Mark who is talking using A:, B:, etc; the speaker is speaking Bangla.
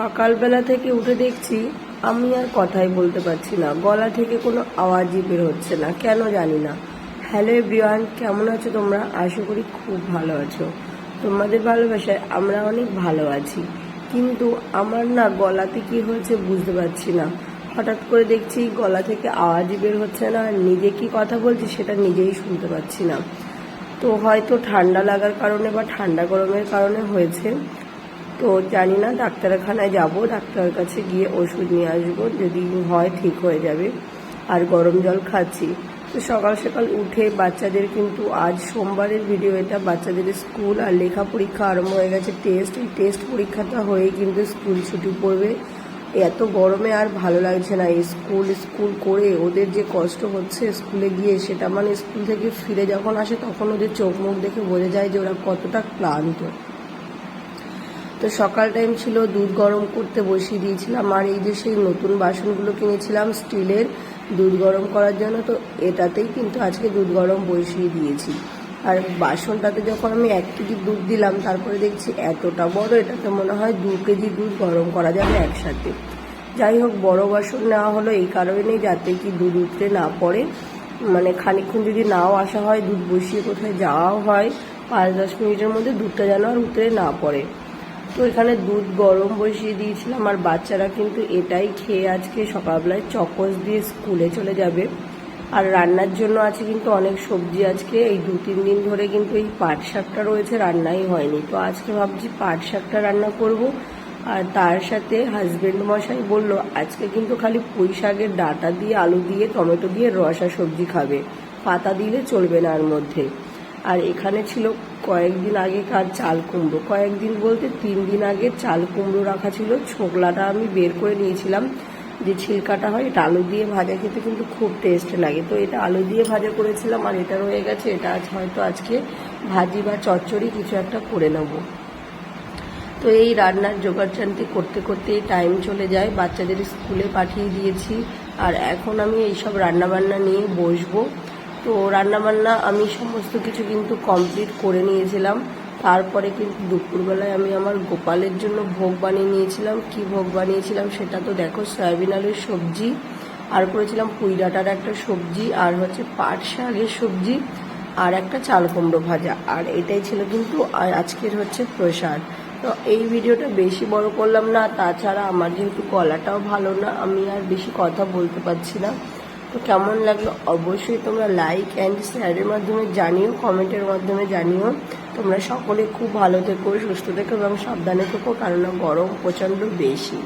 A: সকালবেলা থেকে উঠে দেখছি আমি আর কথাই বলতে পারছি না। গলা থেকে কোনো আওয়াজই বের হচ্ছে না। কেন জানি না। হ্যালো এভরিওয়ান, কেমন আছো তোমরা? আশা করি খুব ভালো আছো। তোমাদের ভালোবাসায় আমরা অনেক ভালো আছি। কিন্তু আমার না গলাতে কি হয়েছে বুঝতে পারছি না। হঠাৎ করে দেখছি গলা থেকে আওয়াজই বের হচ্ছে না। আর নিজে কি কথা বলছি সেটা নিজেই শুনতে পাচ্ছি না। তো হয়তো ঠান্ডা লাগার কারণে বা ঠান্ডা গরমের কারণে হয়েছে। তো জানি না, ডাক্তারখানায় যাব ডাক্তারের কাছে গিয়ে ওষুধ নিয়ে আসব, যদি হয় ঠিক হয়ে যাবে। আর গরম জল খাচ্ছি। তো সকাল সকাল উঠে বাচ্চাদের কিন্তু আজ সোমবারের ভিডিও এটা, বাচ্চাদের স্কুল আর লেখা পরীক্ষা আরম্ভ হয়ে গেছে। টেস্ট এই টেস্ট পরীক্ষাটা হয়েই কিন্তু স্কুল ছুটি পড়বে। এত গরমে আর ভালো লাগছে না। স্কুল স্কুল করে ওদের যে কষ্ট হচ্ছে স্কুলে গিয়ে, সেটা মানে স্কুল থেকে ফিরে যখন আসে, তখন ওদের চোখ মুখ দেখে বোঝা যায় যে ওরা কতটা ক্লান্ত। তো সকাল টাইম ছিল, দুধ গরম করতে বসিয়ে দিয়েছিলাম। আর এই যে সেই নতুন বাসনগুলো কিনেছিলাম, স্টিলের দুধ গরম করার জন্য, তো এটাতেই কিন্তু আজকে দুধ গরম বসিয়ে দিয়েছি। আর বাসনটাতে যখন আমি এক কেজি দুধ দিলাম, তারপরে দেখছি এতটা বড়, এটাতে মনে হয় দু কেজি দুধ গরম করা যাবে একসাথে। যাই হোক, বড় বাসন নেওয়া হলো এই কারণেই যাতে কি দুধ উঠতে না পড়ে। মানে খানিকক্ষণ যদি নাও আসা হয়, দুধ বসিয়ে কোথায় যাওয়াও হয়, পাঁচ দশ মিনিটের মধ্যে দুধটা যেন আর উতরে না পড়ে। তো এখানে দুধ গরম বসিয়ে দিয়েছিলাম আর বাচ্চারা কিন্তু এটাই খেয়ে আজকে সকালবেলায় চকস দিয়ে স্কুলে চলে যাবে। আর রান্নার জন্য আছে কিন্তু অনেক সবজি আজকে। এই দু তিন দিন ধরে কিন্তু এই পাট শাকটা রয়েছে, রান্নাই হয়নি। তো আজকে ভাবছি পাট শাকটা রান্না করব। আর তার সাথে হাজবেন্ড মশাই বলল, আজকে কিন্তু খালি পুঁই শাকের ডাটা দিয়ে, আলু দিয়ে, টমেটো দিয়ে রসা সবজি খাবে। পাতা দিলে চলবে না আর মধ্যে। আর এখানে ছিল কয়েকদিন আগেকার চাল কুমড়ো। কয়েকদিন বলতে তিন দিন আগে চাল কুমড়ো রাখা ছিল। ছোকলাটা আমি বের করে নিয়েছিলাম। যে ছিলকাটা হয়, এটা আলু দিয়ে ভাজা খেতে কিন্তু খুব টেস্ট লাগে। তো এটা আলু দিয়ে ভাজা করেছিলাম আর এটা রয়ে গেছে। এটা আজ হয়তো আজকে ভাজি বা চচ্চড়ি কিছু একটা করে নেব। তো এই রান্নার জোগাড়জান্তি করতে করতে টাইম চলে যায়। বাচ্চাদের স্কুলে পাঠিয়ে দিয়েছি। আর এখন আমি এইসব রান্নাবান্না নিয়ে বসবো। তো রান্নাবান্না আমি সমস্ত কিছু কিন্তু কমপ্লিট করে নিয়েছিলাম। তারপরে কিন্তু দুপুরবেলায় আমি আমার গোপালের জন্য ভোগ বানিয়ে নিয়েছিলাম। কি ভোগ বানিয়েছিলাম সেটা তো দেখো, সয়াবিন আলুর সবজি, আর করেছিলাম পুঁই ডাঁটার একটা সবজি, আর হচ্ছে পাট শাকের সবজি, আর একটা চাল কুমড়ো ভাজা, আর এটাই ছিল কিন্তু আজকের হচ্ছে প্রসাদ। তো এই ভিডিওটা বেশি বড় করলাম না, তাছাড়া আমার যেহেতু গলাটাও ভালো না, আমি আর বেশি কথা বলতে পারছি না। তো কেমন লাগল? অবশ্যই তোমরা লাইক অ্যান্ড শেয়ারের মাধ্যমে জানিও কমেন্টের মাধ্যমে জানিও। তোমরা সকলে খুব ভালো থেকো, সুস্থ থেকো এবং সাবধানে থেকো কারণ গরম প্রচণ্ড বেশি।